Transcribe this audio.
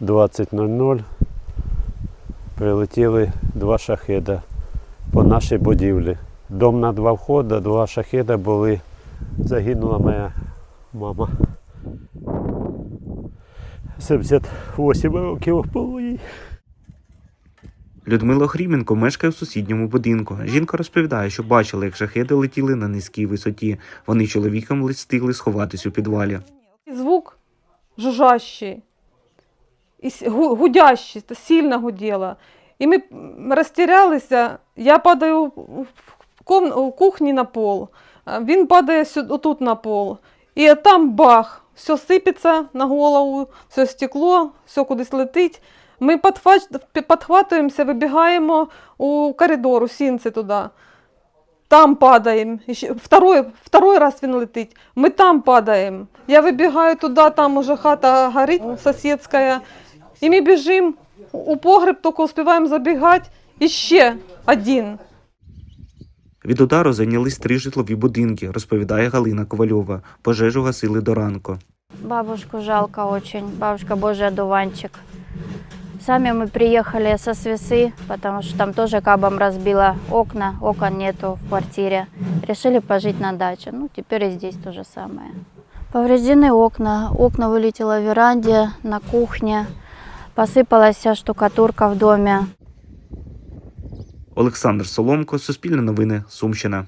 20.00 прилетіли два шахеда по нашій будівлі. Дом на два входи, два шахеда були. Загинула моя мама. 78 років було їй. Людмила Хріменко мешкає в сусідньому будинку. Жінка розповідає, що бачила, як шахеди летіли на низькій висоті. Вони чоловіком ледь встигли сховатись у підвалі. Звук жужжащий, и с- гу- сильно гудело. И мы растерялись. Я падаю в кухні на пол, він падає сю- тут на пол. І там бах, все сипеться на голову, все стекло, все кудись летить. Ми підхватуємося, вибігаємо у коридор, у сінці туди. Там падаємо. Второй, второй раз він летить. Ми там падаємо. Я вибігаю туди, там уже хата горить сусідська. І ми біжимо у погреб, тільки успіваємо забігати. І ще один. Від удару зайнялись три житлові будинки, розповідає Галина Ковальова. Пожежу гасили до ранку. Бабушку жалко очень. Бабушка божий одуванчик. Сами мы приехали со Свисы, потому что там тоже кабом разбило окна, окон нету в квартире. Решили пожить на даче. Ну, теперь и здесь то же самое. Повреждены окна. Окна вылетело в веранде, на кухне. Посыпалась вся штукатурка в доме. Олександр Соломко, Суспільне новини, Сумщина.